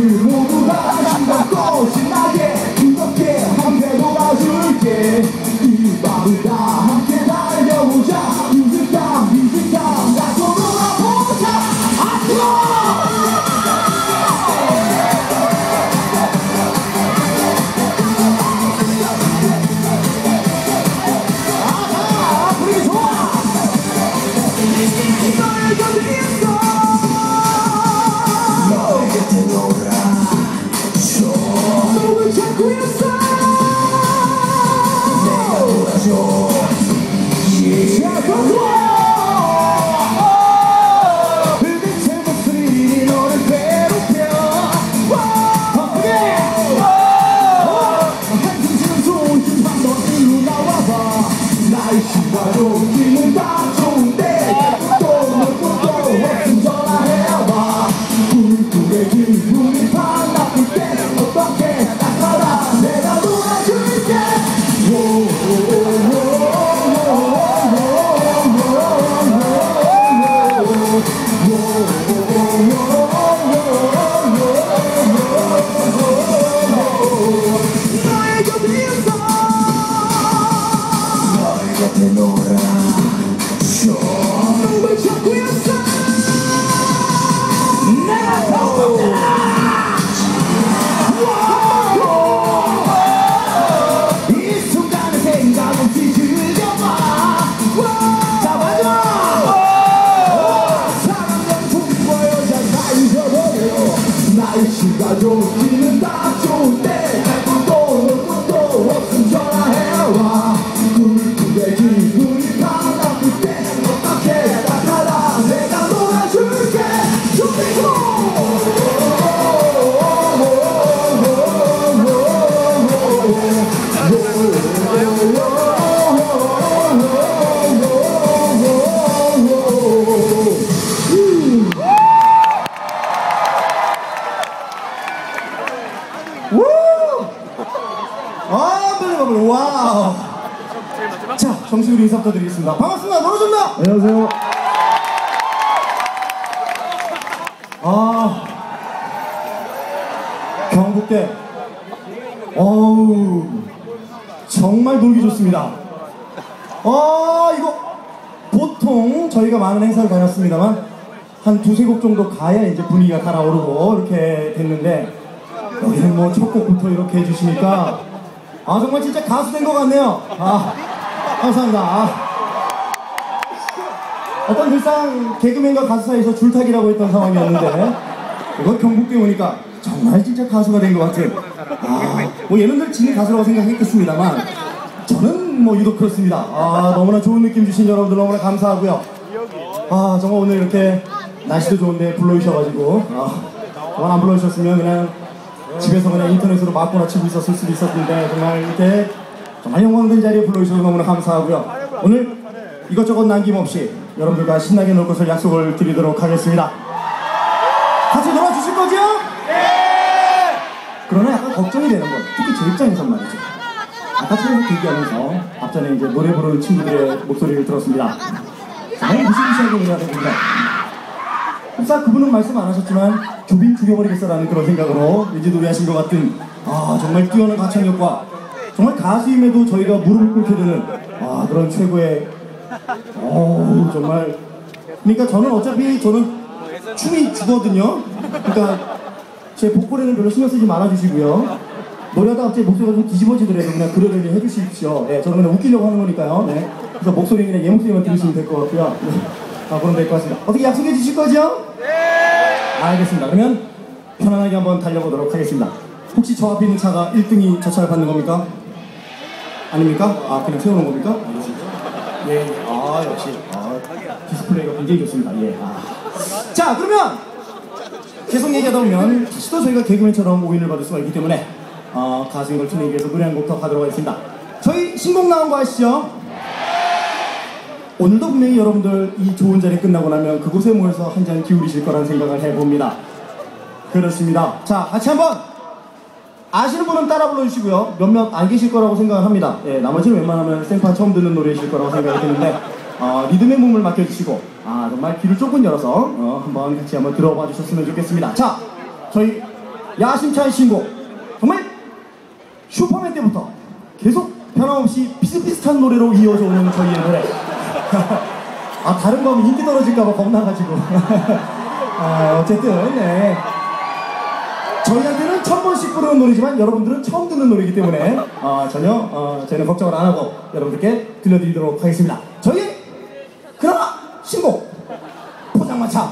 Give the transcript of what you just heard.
るも 놀아줘 누굴 찾고 있어. 내가 더이 순간의 생각 없이 즐겨봐 잡아줘. 사랑은 품과 여자 다 잊어버려 날씨가 좋기 와우. 자, 정식으로 인사 부탁드리겠습니다. 반갑습니다. 노래준다. 안녕하세요 아, 경북대. 어우, 정말 놀기 좋습니다. 아, 이거 보통 저희가 많은 행사를 다녔습니다만 한 두세 곡 정도 가야 이제 분위기가 달아오르고 이렇게 됐는데 여기는 뭐 첫 곡부터 이렇게 해주시니까 아 정말 진짜 가수 된 것 같네요. 아 감사합니다. 아. 어떤 늘상 개그맨과 가수 사이에서 줄타기라고 했던 상황이었는데 이거 경북대 오니까 정말 진짜 가수가 된 것 같은 아뭐 얘는들 진짜 가수라고 생각했겠습니다만 저는 뭐 유독 그렇습니다 아 너무나 좋은 느낌 주신 여러분들 너무나 감사하고요 아 정말 오늘 이렇게 날씨도 좋은데 불러주셔가지고 아 정말 안 불러주셨으면 그냥 집에서 그냥 인터넷으로 맞거나 치고 있었을 수도 있었는데 정말 이렇게 정말 영광된 자리에 불러주셔서 너무나 감사하고요. 오늘 이것저것 남김없이 여러분들과 신나게 놀 것을 약속을 드리도록 하겠습니다. 같이 놀아주실 거죠? 네! 그러나 약간 걱정이 되는 건 특히 제 입장에선 말이죠. 아까 차에서 대기하면서 앞전에 이제 노래 부르는 친구들의 목소리를 들었습니다. 정말 무시무시하게 흡 사 그분은 말씀 안 하셨지만 조빈 죽여버리겠어라는 그런 생각으로 이제 노래하신 것 같은 아 정말 뛰어난 가창력과 정말 가수임에도 저희가 무릎을 꿇게 되는 아 그런 최고의 어우 정말. 그러니까 저는 어차피 저는 춤이 주거든요. 그러니까 제 보컬에는 별로 신경 쓰지 말아주시고요. 노래하다 갑자기 목소리가 좀 뒤집어지더라도 그냥 그러려니 해주십시오. 네, 저는 그냥 웃기려고 하는 거니까요. 네. 그래서 목소리 그냥 얘 목소리만 들으시면 될 것 같고요. 네. 아 그럼 될것 같습니다 어떻게 약속해 주실 거죠? 네 알겠습니다 그러면 편안하게 한번 달려보도록 하겠습니다 혹시 저 앞에 있는 차가 1등이 저 차를 받는 겁니까? 아닙니까? 아 그냥 세우는 겁니까? 예, 예. 아 역시 아, 디스플레이가 굉장히 좋습니다 예. 아. 자 그러면 계속 얘기하다 보면 다시 또 저희가 개그맨처럼 오인을 받을 수가 있기 때문에 어, 가수인 걸 틀리기 위해서 노래 한 곡 더 가도록 하겠습니다 저희 신곡 나온 거 아시죠? 오늘도 분명히 여러분들 이 좋은 자리 끝나고 나면 그곳에 모여서 한 잔 기울이실 거라는 생각을 해봅니다. 그렇습니다. 자 같이 한번 아시는 분은 따라 불러주시고요. 몇몇 안 계실 거라고 생각을 합니다. 예, 나머지는 웬만하면 생판 처음 듣는 노래이실 거라고 생각이 드는데 어, 리듬의 몸을 맡겨주시고 아 정말 귀를 조금 열어서 어, 한번 같이 한번 들어봐 주셨으면 좋겠습니다. 자 저희 야심차의 신곡. 정말 슈퍼맨 때부터 계속 변함없이 비슷비슷한 노래로 이어져 오는 저희의 노래 아 다른 거 하면 인기 떨어질까봐 겁나가지고. 아 어쨌든 네. 저희한테는 천 번씩 부르는 노래지만 여러분들은 처음 듣는 노래이기 때문에 어, 전혀 어, 저희는 걱정을 안 하고 여러분들께 들려드리도록 하겠습니다. 저희 그나마 신곡 보자 장마차